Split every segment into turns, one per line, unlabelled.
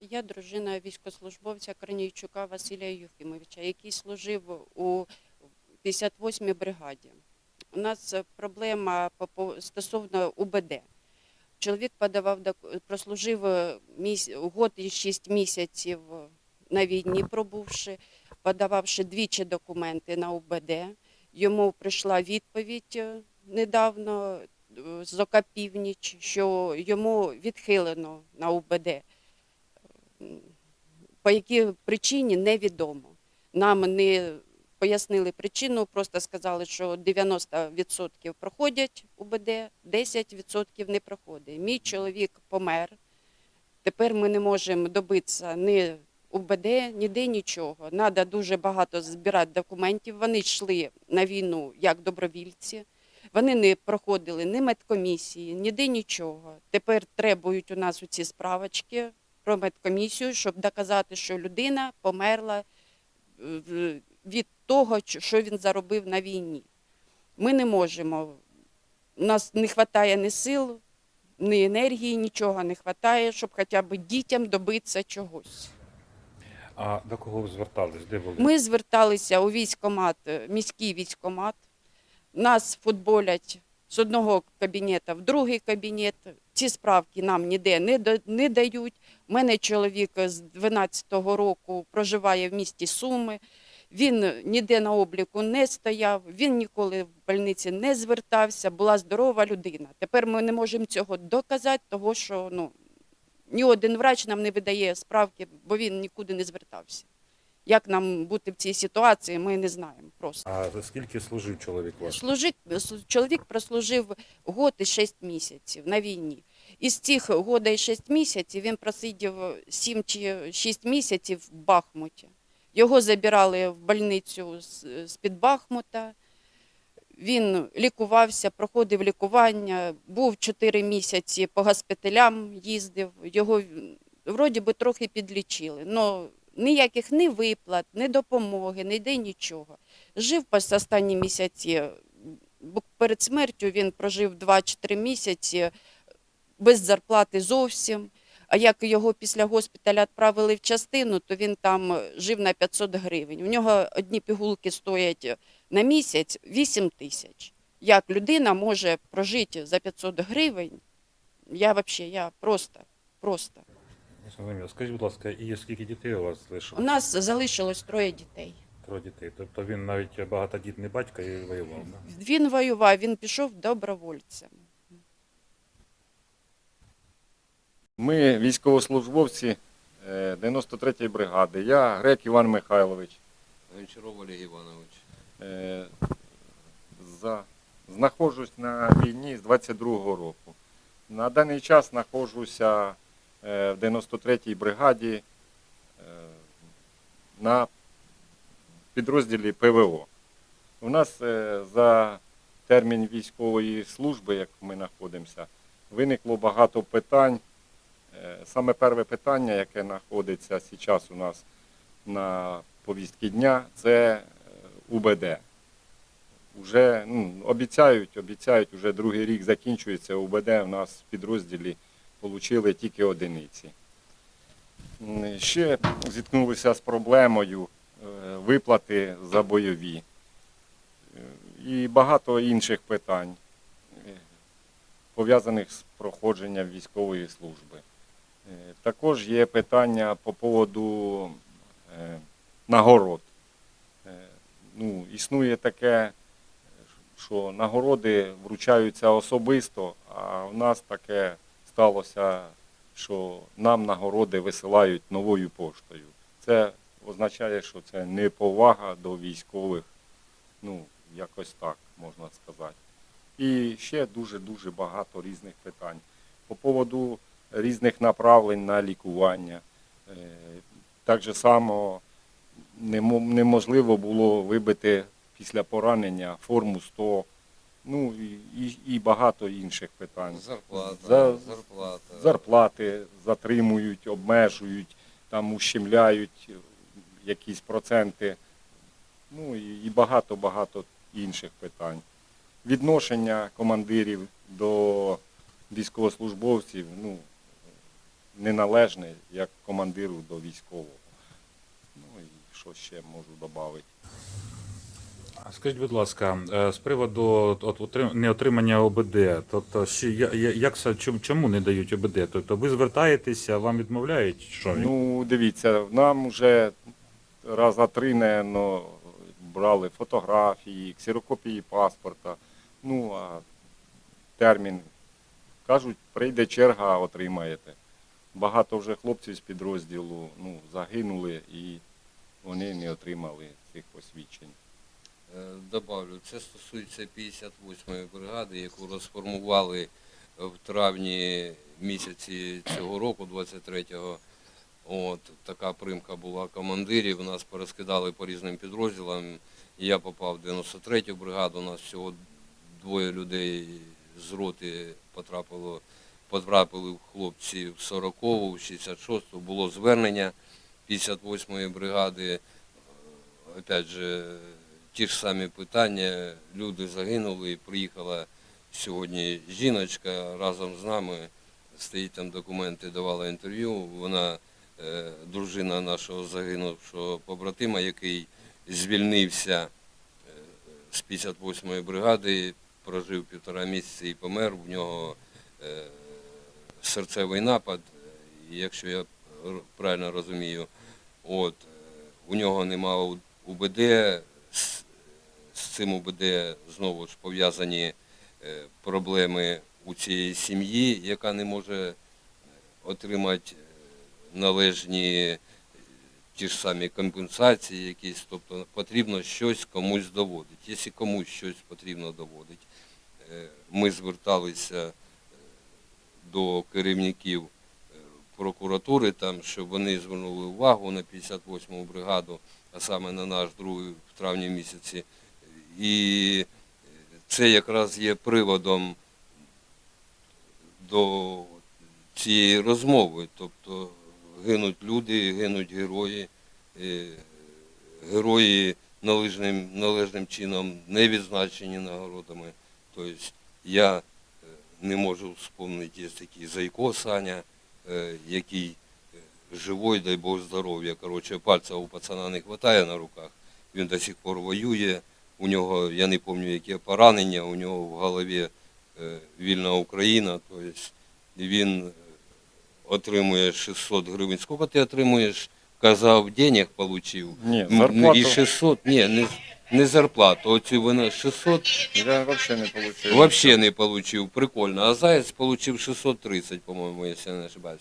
Я дружина військовослужбовця Корнійчука Василя Юхимовича, який служив у 58-й бригаді. У нас проблема стосовно УБД. Чоловік подавав прослужив е, год і 6 місяців на війні, пробувши, подававши двічі документи на УБД. Йому прийшла відповідь е, недавно е, з ОК «Північ», що йому відхилено на УБД. По якій причині невідомо. Нам не пояснили причину, просто сказали, що 90% проходять УБД, 10% не проходить. Мій чоловік помер. Тепер ми не можемо добитися ні УБД, ніде нічого. Треба дуже багато збирати документів. Вони йшли на війну як добровільці. Вони не проходили ні медкомісії, ніде нічого. Тепер требують у нас ці справочки про медкомісію, щоб доказати, що людина померла е, від того, що він заробив на війні. Ми не можемо. У нас не вистачає ні сил, ні енергії, нічого не вистачає, щоб хоча б дітям добитися чогось.
А до кого ви звертались? Де були?
Ми зверталися у військкомат, е, міський військкомат. Нас футболять з одного кабінету в другий кабінет. Ці справки нам ніде не, не дають. У мене чоловік з 12-го року проживає в місті Суми. Він ніде на обліку не стояв, він ніколи в больниці не звертався, була здорова людина. Тепер ми не можемо цього доказати, того що ну, ні один врач нам не видає справки, бо він нікуди не звертався. Як нам бути в цій ситуації, ми не знаємо просто.
А за скільки служив чоловік ваш?
Служить, чоловік прослужив год і 6 місяців на війні. Із цих года і 6 місяців він просидів 7 чи 6 місяців в Бахмуті. Його забирали в больницю з- з-під Бахмута. Він лікувався, проходив лікування, був 4 місяці по госпіталям їздив. Його вроді би трохи підлічили. але ніяких ні виплат, ні допомоги, ніде нічого. Жив по останні місяці. Перед смертю він прожив 2-3 місяці без зарплати зовсім. А як його після госпіталя відправили в частину, то він там жив на 500 гривень. У нього одні пігулки стоять на місяць 8 тисяч. Як людина може прожити за 500 гривень? Я взагалі, я просто, просто.
Зрозуміло. Скажіть, будь ласка, і скільки дітей у вас
У
залишилось?
нас залишилось троє дітей.
Троє дітей. Тобто він навіть багатодітний батько і воював. Да?
Він воював, він пішов добровольцем.
Ми військовослужбовці е, 93-ї бригади. Я грек Іван Михайлович.
Гончаров Олег Іванович.
Е, За... Знаходжусь на війні з 22-го року. На даний час знаходжуся е, в 93-й бригаді е, на підрозділі ПВО. У нас е, за термін військової служби, як ми знаходимося, виникло багато питань. Е, Саме перше питання, яке знаходиться зараз у нас на повістки дня, це е, УБД. Уже ну, обіцяють, обіцяють, уже другий рік закінчується УБД. У нас в підрозділі отримали тільки одиниці. Ще зіткнулися з проблемою е, виплати за бойові Е, і багато інших питань, е, пов'язаних з проходженням військової служби. Також є питання по поводу нагород. Ну, існує таке, що нагороди вручаються особисто, а в нас таке сталося, що нам нагороди висилають новою поштою. Це означає, що це неповага до військових, ну, якось так можна сказати. І ще дуже-дуже багато різних питань. По поводу різних направлень на лікування. Е, Так же само неможливо було вибити після поранення форму 100, ну і, і, і багато інших питань.
Зарплата,
За-
зарплата.
Зарплати затримують, обмежують, там ущемляють якісь проценти, ну і, і багато-багато інших питань. Відношення командирів до військовослужбовців, ну, неналежне як командиру до військового. Ну і що ще можу додати?
Скажіть, будь ласка, е, з приводу от, отрим- неотримання ОБД, тобто я- як чому- не дають ОБД? Тобто ви звертаєтеся, вам відмовляють? Що?
Ну, дивіться, нам вже раза три, напевно, брали фотографії, ксерокопії паспорта. Ну, а термін, кажуть, прийде черга, отримаєте. Багато вже хлопців з підрозділу ну, загинули і вони не отримали цих посвідчень.
Е, Добавлю, це стосується 58-ї бригади, яку розформували в травні місяці цього року, 23-го. От така примка була командирів. Нас порозкидали по різним підрозділам. Я попав в 93-ю бригаду. У нас всього двоє людей з роти потрапило, потрапили в хлопці в 40-ту, в 66-ту. Було звернення 58-ї бригади. Опять же, ті ж самі питання. Люди загинули, і приїхала сьогодні жіночка разом з нами. Стоїть там документи, давала інтерв'ю. Вона е, дружина нашого загинувшого побратима, який звільнився е, з 58-ї бригади, прожив півтора місяці і помер. В нього е, серцевий напад, якщо я правильно розумію, от, у нього немає УБД, цим УБД знову ж пов'язані е, проблеми у цієї сім'ї, яка не може е, отримати е, належні ті ж самі компенсації якісь, тобто потрібно щось комусь доводити. Якщо комусь щось потрібно доводити, ми зверталися до керівників прокуратури, там, щоб вони звернули увагу на 58-му бригаду, а саме на наш другий в травні місяці. І це якраз є приводом до цієї розмови. Тобто гинуть люди, гинуть герої, е, герої належним, належним чином не відзначені нагородами. Тобто я е, не можу вспомнити, є такий Зайко Саня, е, який живой, дай Бог здоров'я. Коротше, пальця у пацана не вистачає на руках. Він до сих пор воює. У нього, я не пам'ятаю, яке поранення, у нього в голові е, вільна Україна. Тобто він е, отримує 600 гривень. Скільки ти отримуєш? Казав, денег отримав.
Ні, зарплату
І 600, ні, не, не зарплату. Оцю вона 600
я взагалі не отримав.
Вообще не получив, прикольно. А Заяць получив 630, по-моєму, якщо я не ошибаюсь.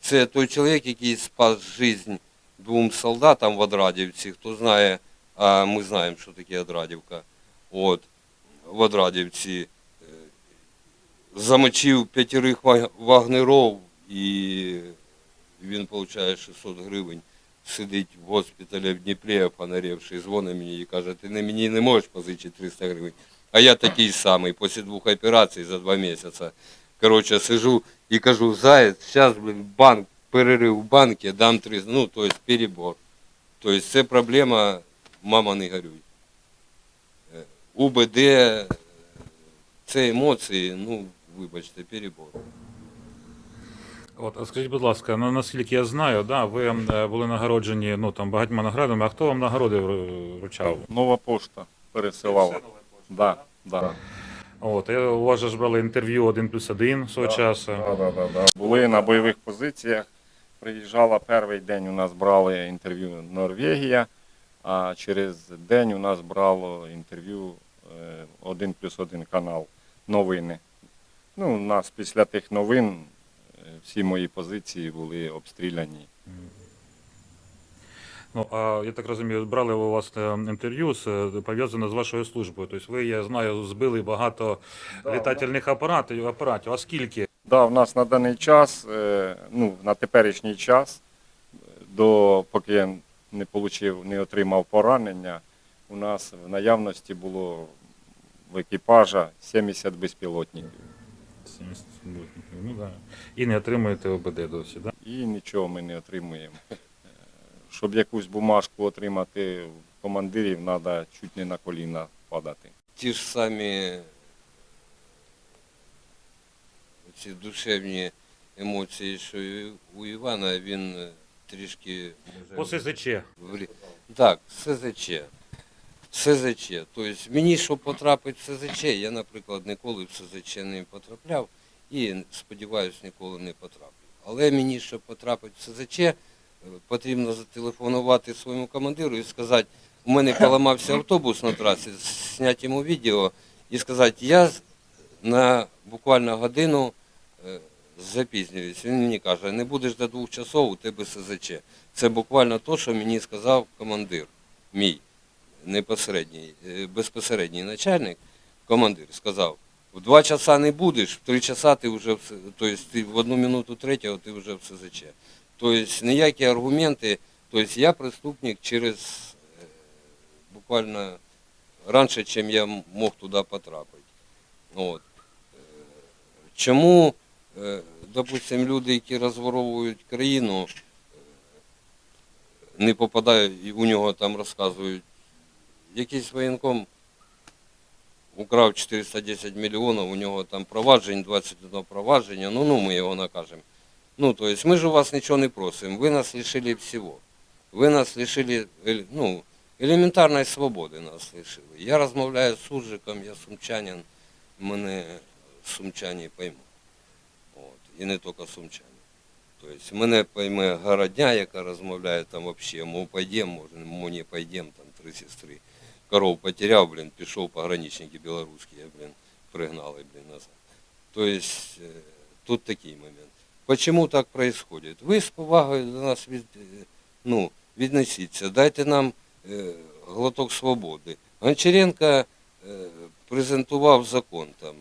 Це той чоловік, який спас життя двом солдатам в Одрадівці. Хто знає, а ми знаємо, що таке Одрадівка. От, в Одрадівці е, замочив п'ятерих ва- вагнеров і він отримує 600 гривень. Сидить в госпіталі в Дніпрі, фонаревший, дзвонить мені і каже, ти не мені не можеш позичити 300 гривень. А я такий самий, після двох операцій за два місяці. Коротше, сижу і кажу, заяць, зараз, банк, перерив в банку, дам 300, ну, то есть перебор. Тобто це проблема, мама не горюй. Е, УБД, е, це емоції, ну, вибачте, перебор.
От, а скажіть, будь ласка, ну наскільки я знаю, да, ви е, були нагороджені ну, там, багатьма наградами, а хто вам нагороди вру- вручав?
Нова пошта пересилала. Да, да.
От, я, у вас же ж брали інтерв'ю один плюс один свого часу.
Да, да, да, да. Були на бойових позиціях. Приїжджала перший день, у нас брали інтерв'ю Норвегія, а через день у нас брало інтерв'ю е, один плюс один канал новини. Ну, у нас після тих новин е, всі мої позиції були обстріляні.
Ну, а я так розумію, брали у вас е, інтерв'ю пов'язане з вашою службою. Тобто ви, я знаю, збили багато літательних апаратів, апаратів. А скільки?
Да, в нас на даний час, ну, на теперішній час, до, поки я не получив, не отримав поранення, у нас в наявності було в екіпажа 70 безпілотників.
70 суботників. Ну, да. І не отримуєте ОБД досі, да?
І нічого ми не отримуємо. Щоб якусь бумажку отримати в командирів, треба чуть не на коліна падати.
ті ж самі ці душевні емоції, що і у Івана він трішки
По СЗЧ.
Так, СЗЧ. СЗЧ. Тобто мені, щоб потрапити в СЗЧ, я, наприклад, ніколи в СЗЧ не потрапляв і, сподіваюся, ніколи не потраплю. Але мені, щоб потрапити в СЗЧ, е, потрібно зателефонувати своєму командиру і сказати, у мене поламався автобус на трасі, зняти йому відео і сказати, я на буквально годину е, запізнююсь. Він мені каже, не будеш до двох часов, у тебе СЗЧ. Це буквально те, що мені сказав командир, мій непосередній, е, безпосередній начальник, командир, сказав, в два часа не будеш, в три часа ти вже тобто ти в одну минуту третього ти вже в СЗЧ. Тобто ніякі аргументи, тобто я преступник через е, буквально раніше, чим я мог туди потрапити. От. Е, Чому, допустим, люди, які розворовують країну, не попадають, і у нього там розказують, якийсь воєнком украв 410 мільйонів, у нього там проваджень, 21 провадження, ну, ну ми його накажемо. Ну, то есть мы же у вас ничего не просим, вы нас лишили всего. Вы нас лишили, эль- ну, елементарної свободи нас лишили. Я розмовляю з суржиком, я сумчанин, мене сумчані поймуть. І не тільки сумчані. Тобто мене пойме городня, яка розмовляє там взагалі, мов пойдем, може, мов не пойдем, там три сестри. Коров потеряв, блін, пішов пограничники білоруські, блін, пригнали, блін, назад. Тобто е, тут такий момент. Почему так происходит? Ви з повагою до нас від, е, ну, віднесіться, дайте нам е, глоток свободи. Гончаренко презентував закон там.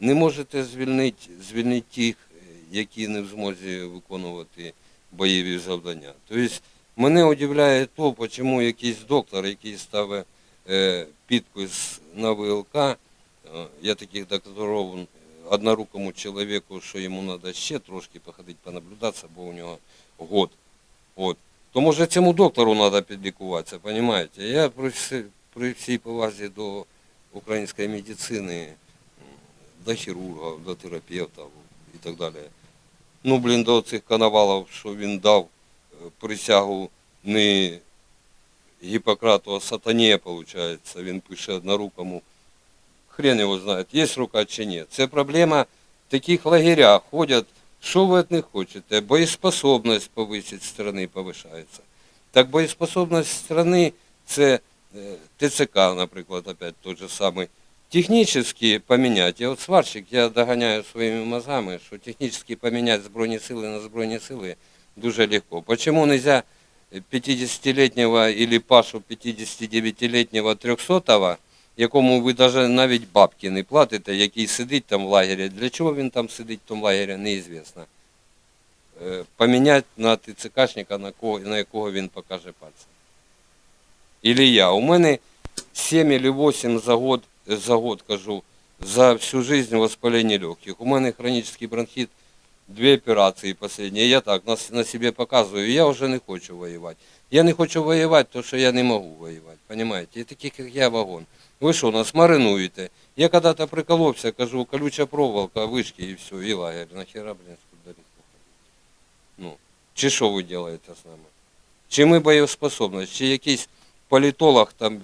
Не можете звільнити, звільнити тих, е, які не в змозі виконувати бойові завдання. Тобто мене удивляє то, чому якийсь доктор, який ставить е, підпис на ВЛК, е, я таких докторів однорукому чоловіку, що йому треба ще трошки походити, понаблюдатися, бо у нього год. От. То може цьому доктору треба підлікуватися, розумієте? Я при, всій повазі до української медицини, до хірургів, до терапевтів і так далі. Ну, блін, до цих коновалів, що він дав е, присягу не Гіппократу, а сатані, виходить, він пише однорукому. Хрен його знає, є рука чи ні. Це проблема таких лагерях. Ходять, що ви від них хочете? Боєспособність повисить страни повишається. Так боєспособність страни це е, ТЦК, наприклад, опять той же самий. Технически поменять. Я от сварщик, я доганяю своїми мозгами, що технически поменять Збройні сили на Збройні сили дуже легко. Почему нельзя 50-летнего или Пашу 59-летнего 300-го, якому ви даже навіть бабки не платите, який сидить там в лагері. Для чого він там сидить в тому лагері, неізвісно. Е, Поміняти на ТЦКшника, на, кого, на якого він покаже пальцем. Или я. У мене 7 или 8 за год, за год кажу, за всю жизнь воспаление легких. У мене хронический бронхит, дві операції последні. Я так на, на себе показую, я вже не хочу воювати. Я не хочу воювати, тому що я не можу воювати, понимаете? І таких, як я, вагон. Ви що, нас маринуєте? Я когда-то приколовся, кажу, колюча проволока, вишки і все, і лагерь. Нахера, блін, скуди Ну, чи що ви робите з нами? Чи ми боєспособність, чи якийсь політолог там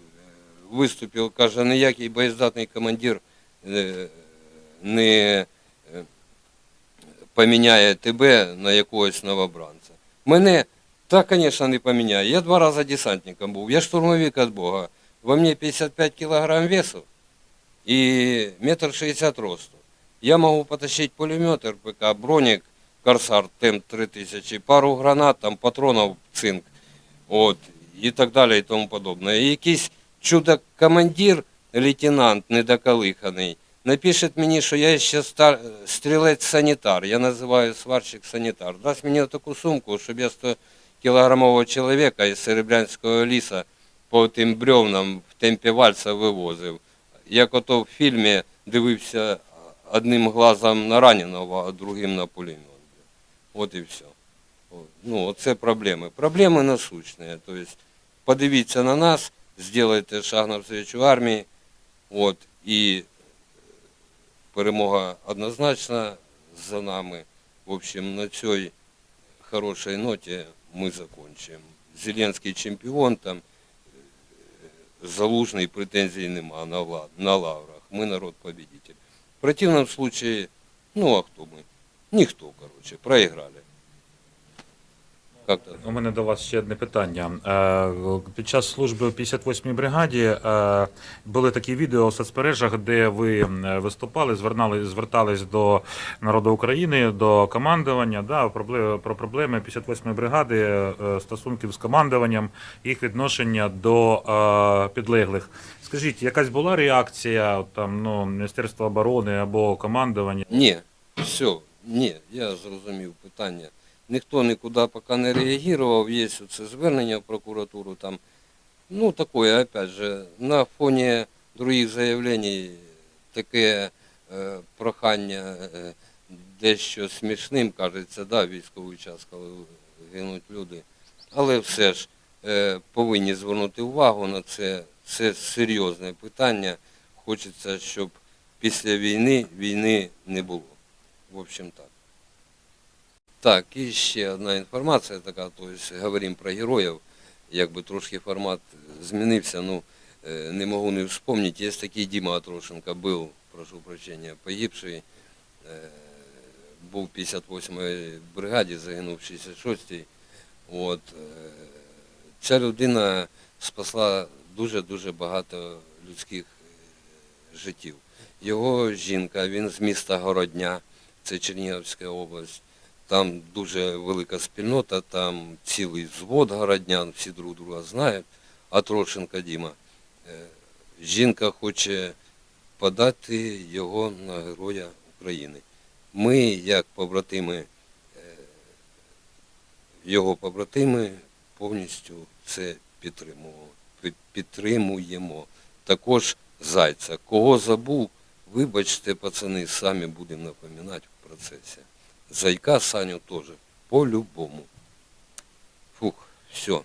виступив, каже, ніякий боєздатний командир е, не е, поміняє тебе на якогось новобранця. Мене так, звісно, не поміняє. Я два рази десантником був. Я штурмовик від Бога. Во мне 55 килограмм весу и метр шестьдесят росту. Я могу потащить пулемет РПК, броник Корсар ТЭМ-3000, пару гранат, там патронов цинк, от, і так далі і тому подобне. І якийсь чудо-командир, лейтенант недоколиханий, напише мені, що я ще стар... стрілець-санітар, я називаю сварщик-санітар. Дасть мені таку сумку, щоб я 100 кілограмового чоловіка із Серебрянського ліса по тим бревнам в темпі вальса вивозив. Як ото в фільмі дивився одним глазом на раненого, а другим на пулемет. От і все. Ну, це проблеми. Проблеми насущні. Тобто, подивіться на нас, зробите шаг навстречу армії, от, і перемога однозначно за нами. В общем, на цій хорошій ноті ми закінчимо. Зеленський чемпіон, там залужний претензій нема на, ла- на лаврах. Ми народ победитель. В противном случае, ну а хто ми? Ніхто, короче, проіграли. Как-то
У мене до вас ще одне питання. Е, Під час служби у 58-й бригаді е, були такі відео у соцмережах, де ви е, виступали, звернали, звертались до народу України, до командування, да, про проблеми 58-ї бригади, стосунків з командуванням, їх відношення до підлеглих. Скажіть, якась була реакція там, ну, Міністерства оборони або командування?
Ні, все, ні, я зрозумів питання. Ніхто нікуди поки не реагував, є це звернення в прокуратуру там. Ну, такое, опять же, на фоні других заявлень таке е, прохання е, дещо смішним, кажеться, да, військовий час, коли гинуть люди. Але все ж е, повинні звернути увагу на це. Це серйозне питання. Хочеться, щоб після війни війни не було. В общем так. Так, і ще одна інформація така, тобто говоримо про героїв, якби трошки формат змінився, ну е, не можу не вспомнити. Є такий Діма Атрошенко, був, прошу прощення, погибший, е, був в 58-й бригаді, загинув в 66-й. От, е, ця людина спасла дуже-дуже багато людських життів. Його жінка, він з міста Городня, це Чернігівська область. Там дуже велика спільнота, там цілий звод городнян, всі друг друга знають. А Трошенка Діма. е, Жінка хоче подати його на Героя України. Ми, як побратими, е, його побратими, повністю це підтримуємо. Також Зайця. Кого забув, вибачте, пацани, самі будемо напоминати в процесі. Зайка Саню тоже. По-любому. Фух, все.